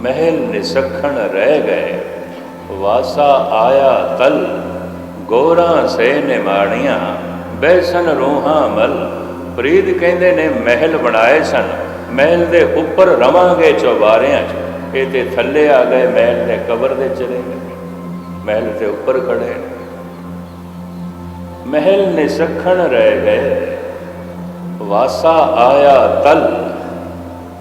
ਮਹਿਲ ਨਿਸਖਣ ਰਹਿ ਗਏ। ਵਾਸਾ ਆਇਆ ਤਲ, ਗੋਰਾ ਸੇ ਨਿਮਾਣੀਆਂ ਬੈਸਨ ਰੋਹਾਂ ਮਲ। ਪ੍ਰੀਤ ਕਹਿੰਦੇ ਨੇ, ਮਹਿਲ ਬਣਾਏ ਸਨ। ਮਹਿਲ ਦੇ ਉੱਪਰ ਰਵਾਂਗੇ ਚੌਬਾਰਿਆਂ 'ਚ। ਇਹ ਤੇ ਥੱਲੇ ਆ ਗਏ, ਮਹਿਲ ਦੇ ਕਬਰ ਦੇ ਚਲੇ ਗਏ। ਮਹਿਲ ਦੇ ਉੱਪਰ ਖੜੇ ਨੇ। ਮਹਿਲ ਨਿਸਖਣ ਰਹਿ ਗਏ। ਵਾਸਾ ਆਇਆ ਤਲ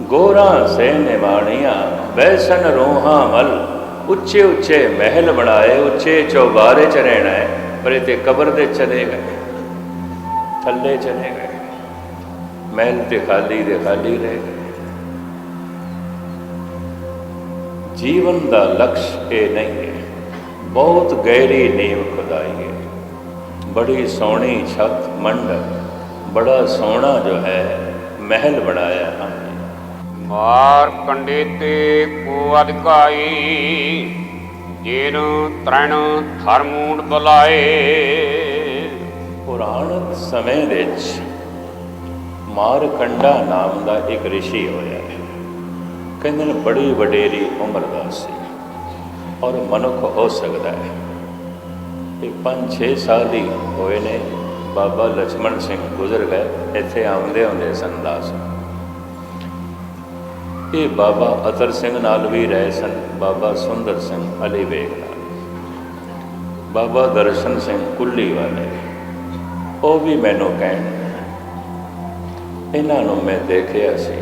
ਗੋਰਾ ਸੇ ਨਿਵਾਣੀਆਂ ਬੈਸਨ ਰੋਹਾਂ ਮਲ। ਉੱਚੇ ਉੱਚੇ ਮਹਿਲ ਬਣਾਏ, ਉੱਚੇ ਚੌਬਾਰੇ ਚ ਰਹਿਣਾ ਹੈ, ਪਰ ਇਹ ਤੇ ਕਬਰ ਦੇ ਚਲੇ ਗਏ। ਥੱਲੇ ਚਲੇ ਗਏ। ਮਹਿਲ ਤੇ ਖਾਲੀ ਦੇ ਖਾਲੀ ਰਹਿ ਗਏ। ਜੀਵਨ ਦਾ ਲਕਸ਼ ਇਹ ਨਹੀਂ ਹੈ। ਬਹੁਤ ਗਹਿਰੀ ਨੀਂਵ ਖੁਦਾਈ ਹੈ। ਬੜੀ ਸੋਹਣੀ ਛੱਤ ਮੰਡਪ, ਬੜਾ ਸੋਹਣਾ ਜੋ ਹੈ, ਮਹਿਲ ਬਣਾਇਆ। ਮਾਰ ਕੰਡੇਤੇ ਕੋ ਅਧਿਕਾਈ, ਜਿਨ ਤ੍ਰਣ ਧਰਮੂਣ ਬੁਲਾਏ। ਪੁਰਾਣਕ ਸਮੇਂ ਵਿੱਚ ਮਾਰਕੰਡਾ ਨਾਮ ਦਾ ਇੱਕ ઋષਿ ਹੋਇਆ ਕਹਿੰਦੇ ਨੇ ਬੜੀ ਵਡੇਰੀ ਉਮਰ ਦਾ ਸੀ ਔਰ ਮਨੁੱਖ ਹੋ ਸਕਦਾ ਹੈ। ਇਹ 5-6 ਸਾਲ ਹੀ ਹੋਏ ਨੇ, ਬਾਬਾ ਲక్ష్మణ ਸਿੰਘ ਗੁਜ਼ਰ ਗਏ, ਇੱਥੇ ਆਉਂਦੇ ਹੁੰਦੇ ਸੰਦਾਸ। ਇਹ ਬਾਬਾ ਅਤਰ ਸਿੰਘ ਨਾਲ ਵੀ ਰਹੇ ਸਨ। ਬਾਬਾ ਸੁੰਦਰ ਸਿੰਘ ਅਲੀ ਵੇਗ ਨਾਲ। ਬਾਬਾ ਦਰਸ਼ਨ ਸਿੰਘ ਕੁੱਲੀ ਵਾਲੇ। ਉਹ ਵੀ ਮੈਨੂੰ ਕਹਿਣ ਇਹਨਾਂ ਨੂੰ ਮੈਂ ਦੇਖਿਆ ਸੀ।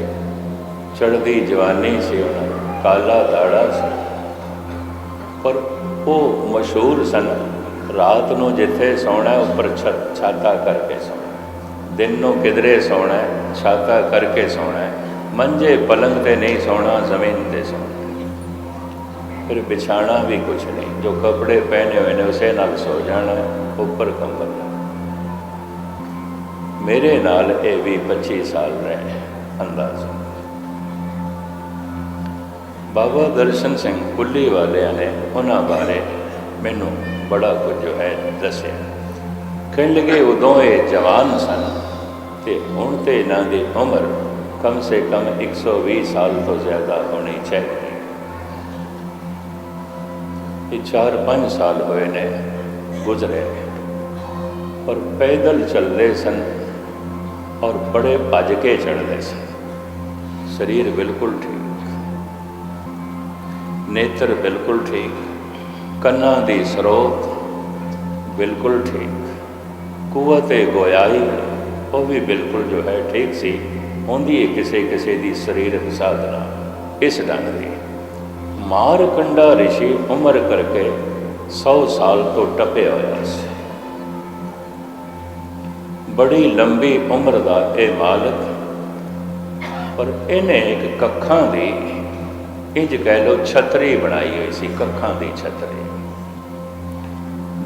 ਚੜ੍ਹਦੀ ਜਵਾਨੀ ਸੀ ਉਹਨਾਂ ਕਾਲਾ ਦਾੜਾ ਸੀ। ਪਰ ਉਹ ਮਸ਼ਹੂਰ ਸਨ। ਰਾਤ ਨੂੰ ਜਿੱਥੇ ਸੌਣਾ ਉੱਪਰ ਛ- ਛਾਤਾ ਕਰਕੇ ਸੌਣਾ ਦਿਨ ਨੂੰ ਕਿਧਰੇ ਸੌਣਾ ਛਾਤਾ ਕਰਕੇ ਸੌਣਾ ਮੰਜੇ ਪਲੰਗ ਤੇ ਨਹੀਂ ਸੌਣਾ, ਜ਼ਮੀਨ ਤੇ ਸੌਣਾ। ਫਿਰ ਵਿਛਾਣਾ ਵੀ ਕੁਛ ਨਹੀਂ। ਜੋ ਕੱਪੜੇ ਪਹਿਨੇ ਹੋਏ ਨੇ, ਉਸੇ ਨਾਲ ਸੋ ਜਾਣਾ, ਉੱਪਰ ਕੰਬਲ ਮੇਰੇ ਨਾਲ ਇਹ ਵੀ 25 ਸਾਲ ਰਹੇ, ਅੰਦਾਜ਼। ਬਾਬਾ ਦਰਸ਼ਨ ਸਿੰਘ ਕੁੱਲੀ ਵਾਲਿਆਂ ਨੇ ਉਹਨਾਂ ਬਾਰੇ ਮੈਨੂੰ ਬੜਾ ਕੁਝ ਜੋ ਹੈ ਦੱਸਿਆ। ਕਹਿਣ ਲੱਗੇ, ਉਦੋਂ ਇਹ ਜਵਾਨ ਸਨ ਤੇ ਹੁਣ ਤੇ ਇਹਨਾਂ ਦੀ ਉਮਰ ਕਮ ਸੇ ਕਮ 120 ਸਾਲ ਤੋਂ ਜ਼ਿਆਦਾ ਹੋਣੀ ਚਾਹੀਦੀ ਇਹ 4-5 ਸਾਲ ਹੋਏ ਨੇ ਗੁਜ਼ਰੇ ਪਰ ਪੈਦਲ ਚੱਲਦੇ ਸਨ ਔਰ ਬੜੇ ਭੱਜ ਕੇ ਚੜ੍ਹਦੇ ਸਨ ਸਰੀਰ ਬਿਲਕੁਲ ਠੀਕ ਨੇਤਰ ਬਿਲਕੁਲ ਠੀਕ ਕੰਨਾਂ ਦੀ ਸਰੋਤ ਬਿਲਕੁਲ ਠੀਕ ਕੁਵਤੇ ਗੋਇਆਈ ਉਹ ਵੀ ਬਿਲਕੁਲ ਜੋ ਹੈ ਠੀਕ ਸੀ ਹੁੰਦੀ ਹੈ ਕਿਸੇ ਕਿਸੇ ਦੀ ਸਰੀਰਕ ਸਾਧਨਾ। ਇਸ ਢੰਗ ਦੀ। ਮਾਰ ਕੰਡਾ ਰਿਸ਼ੀ ਉਮਰ ਕਰਕੇ 100 ਸਾਲ ਤੋਂ ਟੱਪਿਆ ਹੋਇਆ ਸੀ। ਬੜੀ ਲੰਬੀ ਉਮਰ ਦਾ ਇਹ ਮਾਲਕ ਪਰ ਇਹਨੇ ਇੱਕ ਕੱਖਾਂ ਦੀ, ਇੰਜ ਕਹਿ ਲੋ ਛਤਰੀ ਬਣਾਈ ਹੋਈ ਸੀ, ਕੱਖਾਂ ਦੀ ਛਤਰੀ।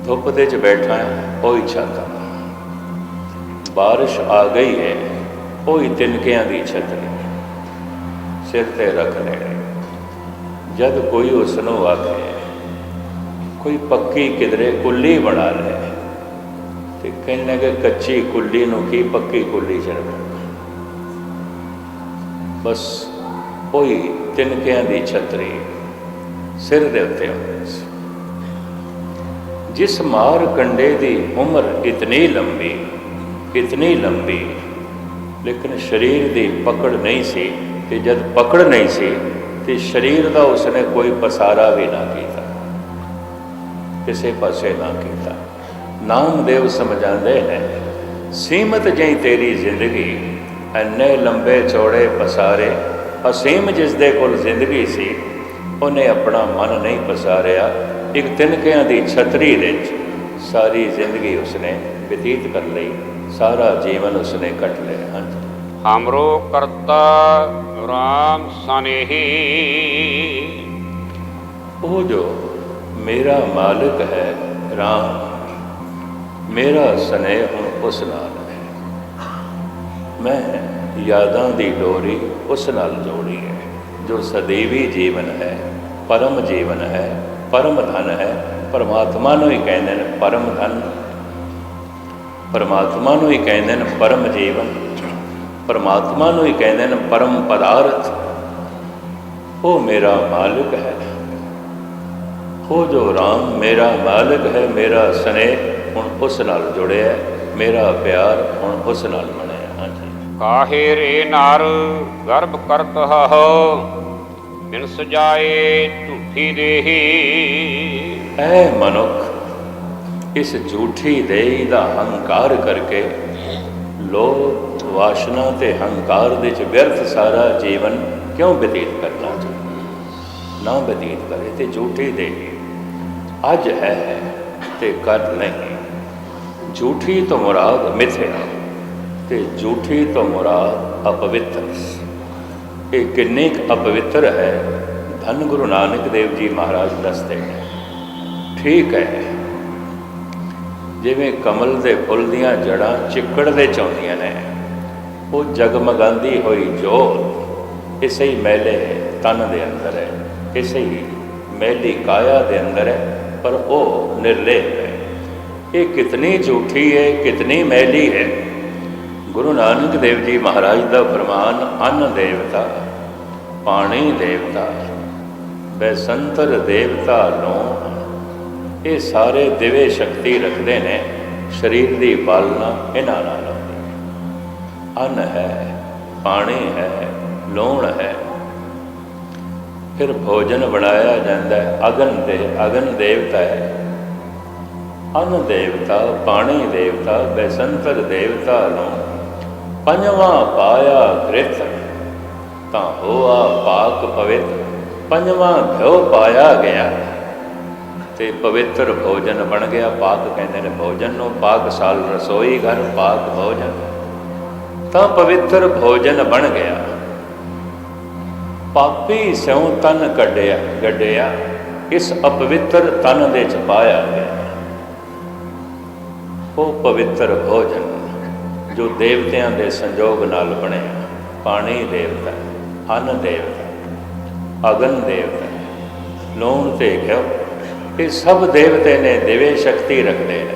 ਧੁੱਪ ਦੇ ਚ ਬੈਠਾ ਉਹੀ ਛਾਤਾ। ਬਾਰਿਸ਼ ਆ ਗਈ ਹੈ ਉਹੀ ਤਿਨਕਿਆਂ ਦੀ ਛਤਰੀ। ਸਿਰ ਤੇ ਰੱਖ ਲੈਣੀ ਜਦ ਕੋਈ ਉਸ ਨੂੰ ਆਖੇ, ਕੋਈ ਪੱਕੀ ਕਿਧਰੇ ਕੁੱਲੀ ਬਣਾ ਲੈ। ਤੇ ਕਹਿਣ ਕਿ ਕੱਚੀ ਕੁੱਲੀ ਨੂੰ ਕੀ ਪੱਕੀ ਕੁੱਲੀ ਚ ਬਸ ਉਹੀ ਤਿਨਕਿਆਂ ਦੀ ਛਤਰੀ ਸਿਰ ਦੇ ਉੱਤੇ ਹੁੰਦੀ ਸੀ। ਜਿਸ ਮਾਰ ਕੰਡੇ ਦੀ ਉਮਰ ਇਤਨੀ ਲੰਬੀ ਇਤਨੀ ਲੰਬੀ ਲੇਕਿਨ ਸਰੀਰ ਦੀ ਪਕੜ ਨਹੀਂ ਸੀ ਤੇ ਜਦ ਪਕੜ ਨਹੀਂ ਸੀ ਤੇ ਸਰੀਰ ਦਾ ਉਸਨੇ ਕੋਈ ਪਸਾਰਾ ਵੀ ਨਾ ਕੀਤਾ। ਕਿਸੇ ਪਾਸੇ ਨਾ ਕੀਤਾ। ਨਾਮਦੇਵ ਸਮਝਾਉਂਦੇ ਹੈ, ਸੀਮਤ ਜਈ ਤੇਰੀ ਜ਼ਿੰਦਗੀ, ਐਨੇ ਲੰਬੇ ਚੌੜੇ ਪਸਾਰੇ, ਅਸੀਮ ਜਿਸ ਦੇ ਕੋਲ ਜ਼ਿੰਦਗੀ ਸੀ, ਉਹਨੇ ਆਪਣਾ ਮਨ ਨਹੀਂ ਪਸਾਰਿਆ। ਇੱਕ ਤਿਨਕਿਆਂ ਦੀ ਛਤਰੀ ਵਿੱਚ ਸਾਰੀ ਜ਼ਿੰਦਗੀ ਉਸਨੇ ਬਤੀਤ ਕਰ ਲਈ। ਸਾਰਾ ਜੀਵਨ ਉਸਨੇ ਕੱਟ ਲਿਆ ਹਾਂਜੀ। ਹਮਰੋ ਕਰਤਾ ਰਾਮ ਸਨੇਹੀ। ਉਹ ਜੋ ਮੇਰਾ ਮਾਲਕ ਹੈ ਰਾਮ ਮੇਰਾ ਸਨੇਹ ਹੁਣ ਉਸ ਨਾਲ ਹੈ। ਮੈਂ ਯਾਦਾਂ ਦੀ ਡੋਰੀ ਉਸ ਨਾਲ ਜੋੜੀ ਹੈ ਜੋ ਸਦੀਵੀ ਜੀਵਨ ਹੈ ਪਰਮ ਜੀਵਨ ਹੈ ਪਰਮ ਧਨ ਹੈ ਪਰਮਾਤਮਾ ਨੂੰ ਹੀ ਕਹਿੰਦੇ ਨੇ ਪਰਮ ਧਨ। ਪਰਮਾਤਮਾ ਨੂੰ ਹੀ ਕਹਿੰਦੇ ਨੇ ਪਰਮ ਜੀਵਨ। ਪਰਮਾਤਮਾ ਨੂੰ ਹੀ ਕਹਿੰਦੇ ਨੇ ਪਰਮ ਪਦਾਰਥ। ਉਹ ਮੇਰਾ ਮਾਲਕ ਹੈ। ਉਹ ਜੋ ਰਾਮ ਮੇਰਾ ਮਾਲਕ ਹੈ ਮੇਰਾ ਸਨੇਹ ਹੁਣ ਉਸ ਨਾਲ ਜੁੜਿਆ ਮੇਰਾ ਪਿਆਰ ਹੁਣ ਉਸ ਨਾਲ ਬਣਿਆ ਹਾਂਜੀ। ਕਾਹੇ ਰੇ ਨਰ ਗਰਭ ਕਰਤ ਹੋ ਬਿਨ ਸਜਾਏ ਝੂਠੀ ਦੇਹੀ। ਐ ਮਨੁੱਖ ਇਸ ਝੂਠੀ ਦੇਈ ਦਾ ਹੰਕਾਰ ਕਰਕੇ ਲੋਭ ਵਾਸ਼ਨਾ ਤੇ ਹੰਕਾਰ ਦੇ ਚ ਵਿਅਰਥ ਸਾਰਾ ਜੀਵਨ ਕਿਉਂ ਬਤੀਤ ਕਰਨਾ ਚਾਹੁੰਦਾ? ਨਾ ਬਤੀਤ ਕਰੇ ਤੇ ਝੂਠੀ ਦੇਹੀ ਅੱਜ ਹੈ ਤੇ ਕੱਲ ਨਹੀਂ। ਝੂਠੀ ਤੋਂ ਮੁਰਾਦ ਮਿਥਿਆ ਤੇ ਝੂਠੀ ਤੋਂ ਮੁਰਾਦ ਅਪਵਿੱਤਰ। ਇਹ ਕਿੰਨੇ ਕੁ ਅਪਵਿੱਤਰ ਹੈ? ਧੰਨ ਗੁਰੂ ਨਾਨਕ ਦੇਵ ਜੀ ਮਹਾਰਾਜ ਦੱਸਦੇ ਨੇ। ਠੀਕ ਹੈ। ਜਿਵੇਂ ਕਮਲ ਦੇ ਫੁੱਲ ਦੀਆਂ ਜੜਾਂ ਚਿੱਕੜ ਦੇ ਚਾਉਂਦੀਆਂ ਨੇ, ਉਹ ਜਗਮਗਾਂਦੀ ਹੋਈ ਜੋਤ ਇਸੇ ਹੀ ਮੈਲੇ ਤਨ ਦੇ ਅੰਦਰ ਹੈ ਇਸੇ ਹੀ ਮੈਲੀ ਕਾਇਆ ਦੇ ਅੰਦਰ ਹੈ, ਪਰ ਉਹ ਨਿਰਲੇਪ ਹੈ। ਇਹ ਕਿਤਨੀ ਝੂਠੀ ਹੈ, ਕਿਤਨੀ ਮੈਲੀ ਹੈ। ਗੁਰੂ ਨਾਨਕ ਦੇਵ ਜੀ ਮਹਾਰਾਜ ਦਾ ਫਰਮਾਨ, ਅੰਨ ਦੇਵਤਾ, ਪਾਣੀ ਦੇਵਤਾ, ਬੈਸੰਤਰ ਦੇਵਤਾ ਨੂੰ ਇਹ ਸਾਰੇ ਦਿਵੇ ਸ਼ਕਤੀ ਰੱਖਦੇ ਨੇ, ਸਰੀਰ ਦੀ ਪਾਲਣਾ ਇਹਨਾਂ ਨਾਲ ਹੁੰਦੀ ਹੈ। ਅੰਨ ਹੈ, ਪਾਣੀ ਹੈ, ਲੋਣ ਹੈ। ਫਿਰ ਭੋਜਨ ਬਣਾਇਆ ਜਾਂਦਾ ਹੈ, ਅਗਨ ਦੇ, ਅਗਨ ਦੇਵਤਾ ਹੈ। ਅੰਨ ਦੇਵਤਾ, ਪਾਣੀ ਦੇਵਤਾ, ਬੈਸੰਤਰ ਦੇਵਤਾ ਨੂੰ ਪੰਜਵਾਂ ਪਾਇਆ ਗ੍ਰਿਤ ਤਾਂ ਹੋਆ ਪਾਕ ਪਵਿੱਤ। ਪੰਜਵਾਂ ਭਿਓ ਪਾਇਆ ਗਿਆ। ਤੇ ਪਵਿੱਤਰ ਭੋਜਨ ਬਣ ਗਿਆ। ਪਾਕ ਕਹਿੰਦੇ ਨੇ, ਭੋਜਨ ਨੂੰ ਪਾਕ ਸਾਲ ਰਸੋਈ ਘਰ, ਪਾਕ ਭੋਜਨ। ਤਾਂ ਪਵਿੱਤਰ ਭੋਜਨ ਬਣ ਗਿਆ। ਪਾਪੀ ਸਿਉ ਤਨ ਕੱਢਿਆ ਗੱਡਿਆ ਇਸ ਅਪਵਿੱਤਰ ਤਨ ਦੇ ਚ ਪਾਇਆ ਗਿਆ। ਉਹ ਪਵਿੱਤਰ ਭੋਜਨ, ਜੋ ਦੇਵਤਿਆਂ ਦੇ ਸੰਜੋਗ ਨਾਲ ਬਣਿਆ। ਪਾਣੀ ਦੇਵਤਾ, ਅੰਨ ਦੇਵਤਾ, ਅਗਨ ਦੇਵਤਾ, ਲੂਣ ਤੇ ਘਿਓ। ਇਹ ਸਭ ਦੇਵਤੇ ਨੇ ਦਿਵੇ ਸ਼ਕਤੀ ਰੱਖਦੇ ਨੇ।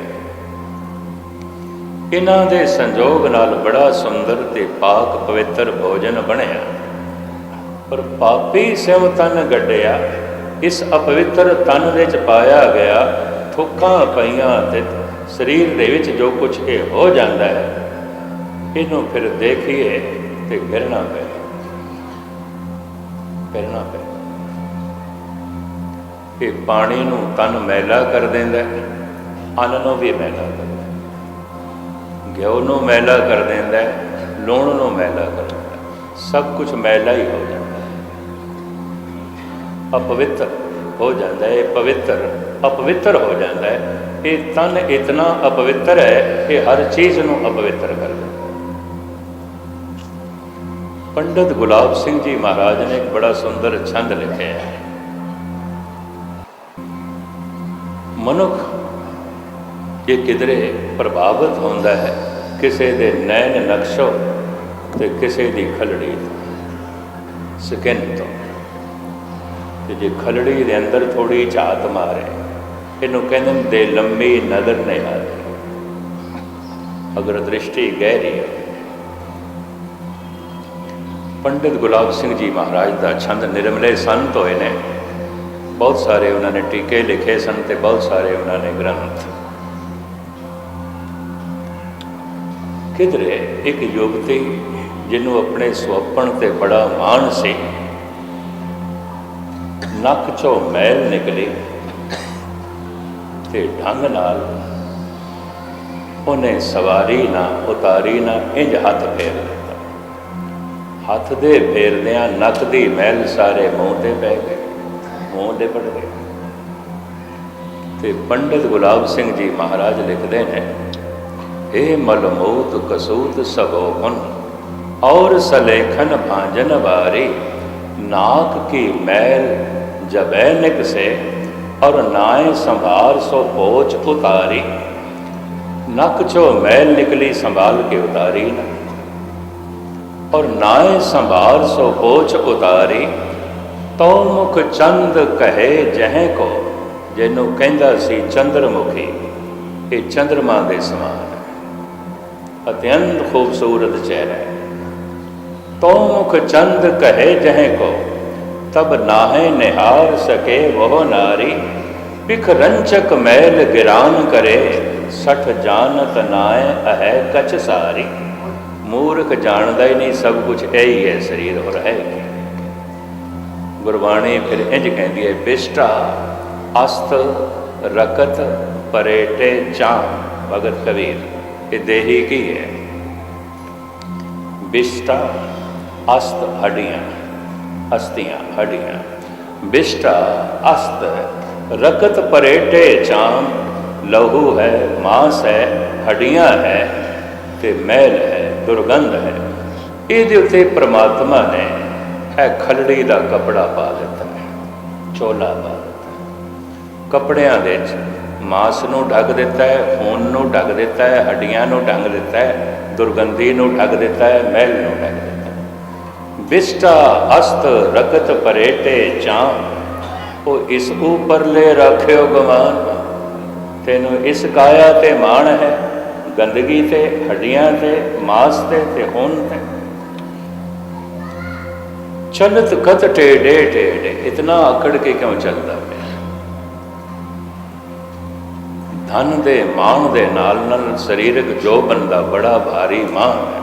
ਇਹਨਾਂ ਦੇ ਸੰਜੋਗ ਨਾਲ ਬੜਾ ਸੁੰਦਰ ਤੇ ਪਾਕ ਪਵਿੱਤਰ ਭੋਜਨ ਬਣਿਆ। ਪਰ ਪਾਪੀ ਸਿਵ ਤਨ ਗੱਡਿਆ, ਇਸ ਅਪਵਿੱਤਰ ਤਨ ਵਿੱਚ ਪਾਇਆ ਗਿਆ ਥੁੱਕਾਂ ਪਈਆਂ ਤੇ ਸਰੀਰ ਦੇ ਵਿੱਚ ਜੋ ਕੁਝ ਇਹ ਹੋ ਜਾਂਦਾ ਹੈ, ਇਹਨੂੰ ਫਿਰ ਦੇਖੀਏ ਤੇ ਗਿਰਣਾ ਪੈ ਗਿਰਣਾ ਪੈ ਇਹ ਪਾਣੀ ਨੂੰ ਤਨ ਮੈਲਾ ਕਰ ਦਿੰਦਾ ਅੰਨ ਨੂੰ ਵੀ ਮੈਲਾ ਕਰ ਦਿੰਦਾ ਹੈ। ਨੂੰ ਮੈਲਾ ਕਰ ਦਿੰਦਾ ਲੂਣ ਨੂੰ ਮੈਲਾ ਕਰ ਦਿੰਦਾ ਸਭ ਕੁਝ ਮੈਲਾ ਹੀ ਹੋ ਜਾਂਦਾ ਹੈ। ਅਪਵਿੱਤਰ ਹੋ ਜਾਂਦਾ ਹੈ ਪਵਿੱਤਰ, ਅਪਵਿੱਤਰ ਹੋ ਜਾਂਦਾ ਹੈ। ਇਹ ਤਨ ਇਤਨਾ ਅਪਵਿੱਤਰ ਹੈ ਕਿ ਹਰ ਚੀਜ਼ ਨੂੰ ਅਪਵਿੱਤਰ ਕਰ ਦਿੰਦਾ ਪੰਡਤ ਗੁਲਾਬ ਸਿੰਘ ਜੀ ਮਹਾਰਾਜ ਨੇ ਇੱਕ ਬੜਾ ਸੁੰਦਰ ਛੰਦ ਲਿਖਿਆ ਹੈ। ਮਨੁੱਖ ਜੇ ਕਿਧਰੇ ਪ੍ਰਭਾਵਿਤ ਹੁੰਦਾ ਹੈ? ਕਿਸੇ ਦੇ ਨੈਣ ਨਕਸ਼ੋ ਤੇ ਕਿਸੇ ਦੀ ਖਲੜੀ ਤੋਂ, ਸਕਿਨ ਤੋਂ। ਤੇ ਜੇ ਖਲੜੀ ਦੇ ਅੰਦਰ ਥੋੜੀ ਝਾਤ ਮਾਰੇ, ਇਹਨੂੰ ਕਹਿੰਦੇ ਦੇ ਲੰਮੀ ਨਜ਼ਰ ਨਹੀਂ ਆਦੀ ਅਗਰ ਦ੍ਰਿਸ਼ਟੀ ਗਹਿਰੀ ਹੈ। ਪੰਡਿਤ ਗੁਲਾਬ ਸਿੰਘ ਜੀ ਮਹਾਰਾਜ ਦਾ ਛੰਦ ਨਿਰਮਲੇ ਸੰਤ ਹੋਏ ਨੇ। ਬਹੁਤ ਸਾਰੇ ਉਹਨਾਂ ਨੇ ਟੀਕੇ ਲਿਖੇ ਸਨ ਤੇ ਬਹੁਤ ਸਾਰੇ ਉਹਨਾਂ ਨੇ ਗ੍ਰੰਥ। ਕਿਧਰੇ ਇੱਕ ਯੁਵਤੀ ਜਿਹਨੂੰ ਆਪਣੇ ਸੁਪਨ ਤੇ ਬੜਾ ਮਾਣ ਸੀ, ਨੱਕ ਚੋਂ ਮੈਲ ਨਿਕਲੀ ਤੇ ਢੰਗ ਨਾਲ ਉਹਨੇ ਸਵਾਰੀ ਨਾ ਉਤਾਰੀ ਨਾ ਇੰਜ ਹੱਥ ਫੇਰ ਲਿਆ ਹੱਥ ਦੇ ਫੇਰਦਿਆਂ ਨੱਕ ਦੀ ਮੈਲ ਸਾਰੇ ਮੂੰਹ ਤੇ ਪੈ ਗਏ। ਮੂੰਹ ਦੇ ਗਏ ਤੇ ਪੰਡਿਤ ਗੁਲਾਬ ਸਿੰਘ ਜੀ ਮਹਾਰਾਜ ਲਿਖਦੇ ਨੇ हे ਮਲਮੂਤ ਕਸੂਤ ਸਗੋ ਹੁਨ ਔਰ ਸਲੇਖਨ ਭਾਂਜਨ ਵਾਰੀ, ਨਾਕ ਕੀ ਮੈਲ ਜਬੈ ਨਿਕ ਸੇ, ਔਰ ਨਾਏ ਸੰਭਾਰ ਸੋ ਪੋਚ ਉਤਾਰੀ। ਨੱਕ ਚੋਂ ਮੈਲ ਨਿਕਲੀ ਸੰਭਾਲ ਕੇ ਉਤਾਰੀ ਨਾ, ਔਰ ਨਾਏ ਸੰਭਾਰ ਸੋ ਪੋਚ ਉਤਾਰੀ। ਤੋ ਮੁਖ ਚੰਦ ਕਹੇ ਜਹ ਕੋ, ਜਿਹਨੂੰ ਕਹਿੰਦਾ ਸੀ ਚੰਦਰਮੁਖੀ, ਇਹ ਚੰਦਰਮਾ ਦੇ ਸਮਾਨ ਹੈ। ਅਤਿਅੰਤ ਖੂਬਸੂਰਤ ਚਿਹਰਾ ਹੈ। ਤੋ ਮੁਖ ਚੰਦ ਕਹੇ ਜਹ ਕੋ, ਤਬ ਨਾਹੇ ਨਿਹਾਰ ਸਕੇ ਵੋ ਨਾਰੀ ਪਿਖ ਰੰਚਕ ਮੈਲ ਗਿਰਾਨ ਕਰੇ, ਸਠ ਜਾਣਤ ਨਾਏ ਅਹੈ ਕਛ ਸਾਰੀ। ਮੂਰਖ ਜਾਣਦਾ ਹੀ ਨਹੀਂ, ਸਭ ਕੁਝ ਇਹ ਹੀ ਹੈ ਸਰੀਰ ਹੋਰ ਹੈ ਗੁਰਬਾਣੀ ਫਿਰ ਇੰਜ ਕਹਿੰਦੀ ਹੈ, ਬਿਸ਼ਟਾ ਅਸਤ ਰਕਤ, ਪਰੇਟੇ, ਚਾਂ, ਭਗਤ ਕਬੀਰ। ਇਹ ਦੇਹੀ ਕੀ ਹੈ? ਬਿਸ਼ਟਾ ਅਸਤ ਹੱਡੀਆਂ ਅਸਤੀਆਂ ਹੱਡੀਆਂ। ਬਿਸ਼ਟਾ ਅਸਤ ਰਕਤ, ਪਰੇਟੇ ਚਾਮ ਲਹੂ ਹੈ, ਮਾਸ ਹੈ, ਹੱਡੀਆਂ ਹੈ ਤੇ ਮੈਲ ਹੈ, ਦੁਰਗੰਧ ਹੈ। ਇਹਦੇ ਉੱਤੇ ਪ੍ਰਮਾਤਮਾ ਨੇ ਇਹ ਖਲੜੀ ਦਾ ਕਪੜਾ ਪਾ ਦਿੱਤਾ ਹੈ, ਚੋਲਾ ਪਾ ਦਿੱਤਾ ਹੈ। ਕਪੜਿਆਂ ਦੇ ਵਿੱਚ ਮਾਸ ਨੂੰ ਢੱਕ ਦਿੱਤਾ ਹੈ, ਖੂਨ ਨੂੰ ਢੱਕ ਦਿੱਤਾ ਹੈ, ਹੱਡੀਆਂ ਨੂੰ ਢੱਕ ਦਿੱਤਾ ਹੈ, ਦੁਰਗੰਧੀ ਨੂੰ ਢੱਕ ਦਿੱਤਾ ਹੈ, ਮਹਿਲ ਨੂੰ ਢੱਕ ਦਿੱਤਾ ਹੈ। ਬਿਸਟਾ, ਅਸਤ, ਰਕਤ ਪਰੇਟੇ, ਚਾਂ, ਉਹ ਇਸ ਉਪਰਲੇ ਰੱਖਿਓ ਗਵਾਨ ਤੈਨੂੰ ਇਸ ਕਾਇਆ ਤੇ ਮਾਣ ਹੈ, ਗੰਦਗੀ ਤੇ, ਹੱਡੀਆਂ ਤੇ, ਮਾਸ ਤੇ ਤੇ ਖੂਨ ਤੇ। ਚਲਤ ਕਤ ਟੇਡੇ ਟੇਡੇ ਇਤਨਾ ਆਕੜ ਕੇ ਕਿਉਂ ਚੱਲਦਾ ਪਿਆ ਧਨ ਦੇ ਮਾਣ ਦੇ ਨਾਲ ਨਾਲ ਸਰੀਰਕ ਜੋ ਬੰਦਾ ਬੜਾ ਭਾਰੀ ਮਾਣ ਹੈ